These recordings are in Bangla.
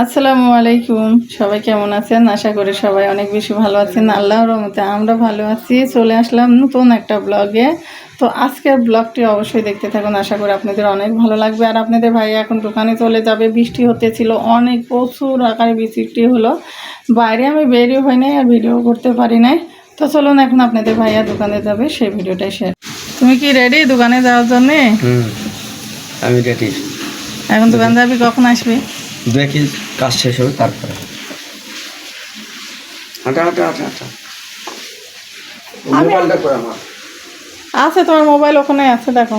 আসসালামু আলাইকুম। সবাই কেমন আছেন? আশা করি সবাই অনেক বেশি ভালো আছেন। আল্লাহ রহমতে আমরা ভালো আছি। চলে আসলাম নতুন একটা ব্লগে। তো আজকের ব্লগটি অবশ্যই দেখতে থাকুন। আশা করি আপনাদের অনেক ভালো লাগবে। আর আপনাদের ভাই এখন দোকানে চলে যাবে। বৃষ্টি হতেছিল অনেক প্রচুর আকারে বৃষ্টি হলো। বাইরে আমি বেরিয়ে হয় নাই আর ভিডিও করতে পারি নাই। তো চলুন এখন আপনাদের ভাইয়া দোকানে যাবে। সেই ভিডিওটাই শেয়ার তুমি কি রেডি দোকানে যাওয়ার জন্যে? আমি রেডি এখন দোকান যাবি? কখন আসবি? দেখি। কাজ শেষ হবে তারপরে। হাঁটা হাঁটা হাঁটা হাঁটা। মোবাইলটা করে আমার আছে তোমার মোবাইল ওখানে আছে দেখো।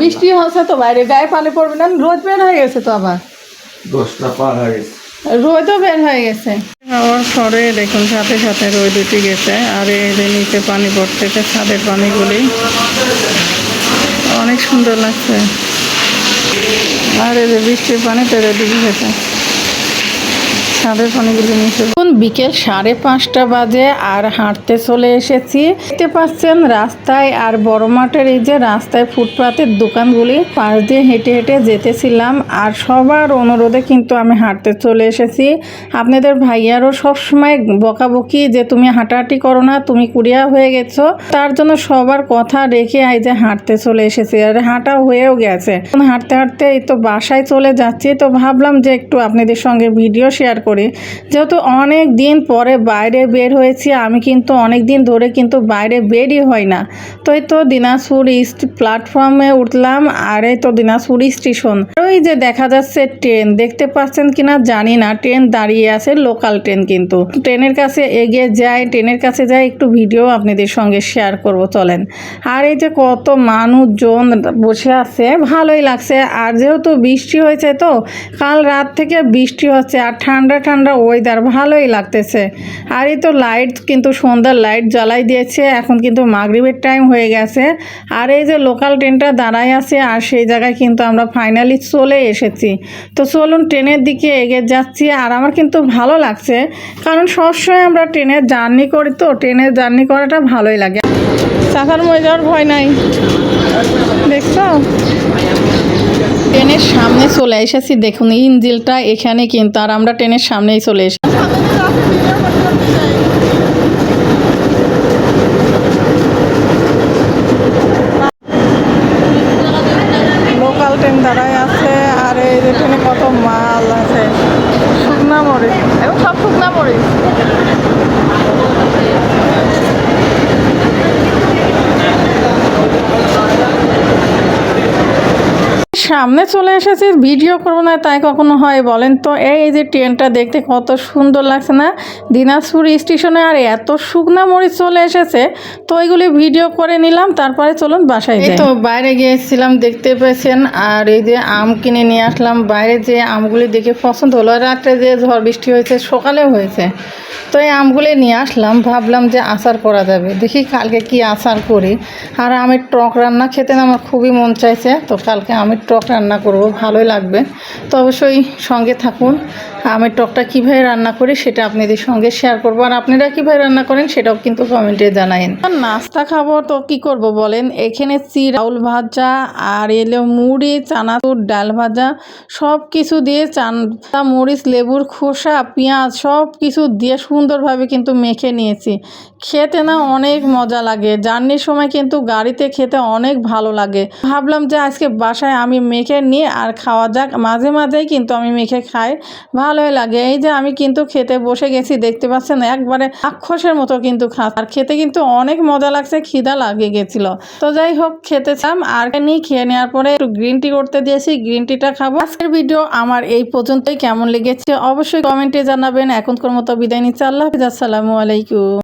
বৃষ্টি হচ্ছে তো বাইরে গায়ে পানি পড়বে না রোদ বের হয়ে গেছে তো আবার। দশটা পার হয়ে গেছে। রোদও বের হয়ে গেছে। আবার সরে দেখুন সাথে সাথে রোদ উঠে গেছে আর এই যে নিচে পানি পড়তেছে ছাদের পানিগুলি। অনেক সুন্দর লাগছে। আর এই যে বৃষ্টির পানিতে রেডি গেছে। ছাদের পানিগুলি নিচে এখন বিকেল সাড়ে পাঁচটা বাজে আর হাঁটতে চলে এসেছি। দেখতে পাচ্ছেন রাস্তায় আর বড় মাঠের এই যে রাস্তায় ফুটপাতের দোকানগুলি, পাশ দিয়ে হেঁটে হেঁটে যেতেছিলাম আর সবার অনুরোধে কিন্তু আমি হাঁটতে চলে এসেছি। আপনাদের ভাইয়ারও সবসময় বকাবকি যে তুমি হাঁটাহাঁটি করো না, তুমি কুড়িয়া হয়ে গেছো। তার জন্য সবার কথা রেখে এই যে হাঁটতে চলে এসেছি আর হাঁটা হয়েও গেছে। হাঁটতে হাঁটতে এই তো বাসায় চলে যাচ্ছি, তো ভাবলাম যে একটু আপনাদের সঙ্গে ভিডিও শেয়ার করি। যেহেতু অনেক দিন পরে বাইরে বের হয়েছি, আমি কিন্তু অনেক দিন ধরে কিন্তু বাইরে বেরই হয় না। তো এই তো দিনাজপুর ইস্ট প্ল্যাটফর্মে উঠলাম, আর এই তো দিনাজপুর স্টেশন। ওই যে দেখা যাচ্ছে ট্রেন, দেখতে পাচ্ছেন কিনা জানি না, ট্রেন দাঁড়িয়ে আছে লোকাল ট্রেন কিন্তু। ট্রেনের কাছে এগিয়ে যাই, ট্রেনের কাছে যাই, একটু ভিডিও আপনাদের সঙ্গে শেয়ার করব, চলেন। আর এই যে কত মানুষজন বসে আছে, ভালোই লাগছে। আর যেহেতু বৃষ্টি হয়েছে তো, কাল রাত থেকে বৃষ্টি হচ্ছে, আর ঠান্ডা ঠান্ডা ওয়েদার ভালোই লাগতেছে। আর এই তো লাইট কিন্তু সন্ধ্যার লাইট জ্বালাই দিয়েছে, এখন কিন্তু মাগরিবের টাইম হয়ে গেছে। আর এই যে লোকাল ট্রেনটা দাঁড়ায় আছে, আর সেই জায়গায় কিন্তু আমরা ফাইনালি চলে এসেছি। তো চলুন ট্রেনের দিকে এগিয়ে যাচ্ছি, আর আমার কিন্তু ভালো লাগছে, কারণ সবসময় আমরা ট্রেনের জার্নি করি তো ট্রেনের জার্নি করাটা ভালোই লাগে। চাকার মরে যাওয়ার ভয় নাই। দেখছ? ট্রেনের সামনে চলে এসেছি। দেখুন, ইঞ্জিলটা এখানে কিন্তু, আর আমরা ট্রেনের সামনেই চলে এসেছি। লোকাল ট্রেন দাঁড়ায় আছে, আর এই যে কত মাল আছে। শুকনা মরিচ। এবং সব শুকনা মরিচ। সামনে চলে এসেছি ভিডিও করব না তাই কখনো হয় বলেন তো। এই যে ট্রেনটা দেখতে কত সুন্দর লাগছে না? দিনাজপুর স্টেশনে আর এত শুকনা মরিচ চলে এসেছে তো ওইগুলি ভিডিও করে নিলাম তারপরে চলুন বাসায় যাই। তো বাইরে গিয়েছিলাম দেখতে পেয়েছেন আর এই যে আম কিনে নিয়ে আসলাম। বাইরে যে আমগুলি দেখে পছন্দ হলো আর রাত্রে যে ঝড় বৃষ্টি হয়েছে সকালেও হয়েছে। তো এই আমগুলি নিয়ে আসলাম ভাবলাম যে আচার করা যাবে। দেখি কালকে কি আচার করি। আর আমের টক রান্না খেতে না আমার খুবই মন চাইছে তো কালকে আমের টক রান্না করব, ভালোই লাগবে। তো অবশ্যই সঙ্গে থাকুন। আমের টকটা কীভাবে রান্না করি সেটা আপনাদের সঙ্গে শেয়ার করব। আর আপনারা কীভাবে রান্না করেন সেটাও কিন্তু কমেন্টে জানায়েন আর নাস্তা খাব তো কি করব বলেন? এখানে চিরাউল ভাজা আর এলো মুড়ি, চানাচুর, ডাল ভাজা সব কিছু দিয়ে চানটা মরিচ লেবুর খোসা, পেঁয়াজ সব কিছু দিয়ে সুন্দরভাবে কিন্তু মেখে নিয়েছি। খেতে না অনেক মজা লাগে। জার্নির সময় কিন্তু গাড়িতে খেতে অনেক ভালো লাগে। ভাবলাম যে আজকে বাসায় আমি মেখে নিয়ে আর খাওয়া যাক। মাঝে মাঝেই কিন্তু আমি মেখে খাই। ভালোই লাগে। এই যে আমি কিন্তু খেতে বসে গেছি, দেখতে পাচ্ছেন? একবারে আক্ষসের মতো কিন্তু খা আর খেতে কিন্তু অনেক মজা লাগছে, খিদা লাগে গেছিল। তো যাই হোক, খেতে চাম। আর নিয়ে খেয়ে নেওয়ার পরে একটু গ্রিন টি করতে দিয়েছি। গ্রিন টিটা খাব। আজকের ভিডিও আমার এই পর্যন্তই। কেমন লেগেছে? অবশ্যই কমেন্টে জানাবেন। এখনকার মতো বিদায় নিচ্ছি। আল্লাহ হাফিজ। আসসালামু আলাইকুম।